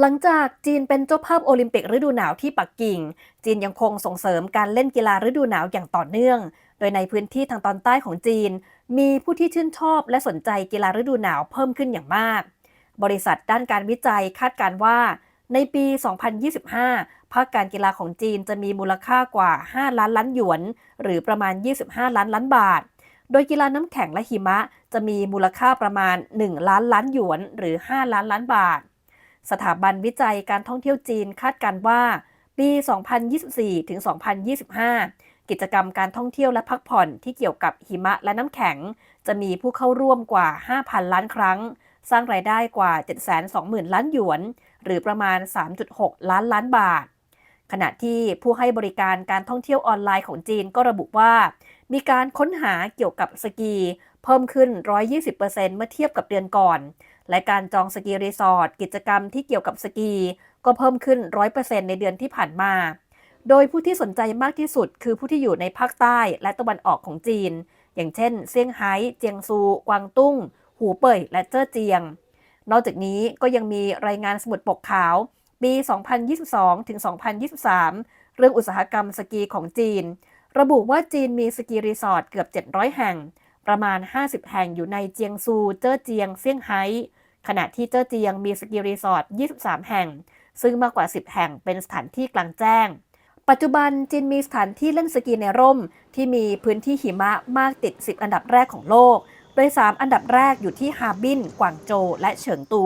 หลังจากจีนเป็นเจ้าภาพโอลิมปิกฤดูหนาวที่ปักกิ่ง จีนยังคงส่งเสริมการเล่นกีฬาฤดูหนาวอย่างต่อเนื่อง โดยในพื้นที่ทางตอนใต้ของจีน มีผู้ที่ชื่นชอบและสนใจกีฬาฤดูหนาวเพิ่มขึ้นอย่างมาก บริษัทด้านการวิจัยคาดการณ์ว่า ในปี 2025 ภาคการกีฬาของจีนจะมีมูลค่ากว่า 5 ล้านล้านหยวน หรือประมาณ 25 ล้านล้านบาท โดยกีฬาน้ำแข็งและหิมะจะมีมูลค่าประมาณ 1 ล้านล้านหยวน หรือ 5 ล้านล้านบาท สถาบันวิจัยการท่องเที่ยวจีนคาดการว่า ปี 2024 ถึง 2025 กิจกรรมการท่องเที่ยวและพักผ่อนที่เกี่ยวกับหิมะและน้ำแข็ง จะมีผู้เข้าร่วมกว่า 5,000 ล้านครั้ง สร้างรายได้กว่า 720,000 ล้านหยวน หรือประมาณ 3.6 ล้านล้านบาท ขณะที่ผู้ให้บริการการท่องเที่ยวออนไลน์ของจีนก็ระบุว่า มีการค้นหาเกี่ยวกับสกี เพิ่มขึ้น 120%เมื่อเทียบกับเดือนก่อน และการจองสกีรีสอร์ทกิจกรรมที่เกี่ยวกับสกี ก็เพิ่มขึ้น 100%ในเดือนที่ผ่านมา โดยผู้ที่สนใจมากที่สุด คือผู้ที่อยู่ในภาคใต้และตะวันออกของจีน อย่างเช่น เซี่ยงไฮ้ เจียงซู กวางตุ้ง หูเป่ย และเจ้อเจียง นอกจากนี้ก็ยังมีรายงานสมุดปกขาว ปี 2022 ถึง 2023 เรื่องอุตสาหกรรมสกีของจีน ระบุว่าจีนมีสกีรีสอร์ทเกือบ 700 แห่ง ประมาณ 50 แห่งอยู่ในเจียงซู เจ้อเจียง เซี่ยงไฮ้ ขณะที่เจ้อเจียงมีสกีรีสอร์ท 23 แห่ง ซึ่งมากกว่า 10 แห่งเป็นสถานที่กลางแจ้ง ปัจจุบันจีนมีสถานที่เล่นสกีในร่ม ที่มีพื้นที่หิมะมากติด 10 อันดับแรกของโลก โดย 3 อันดับแรกอยู่ที่ฮาร์บิน กวางโจว และเฉิงตู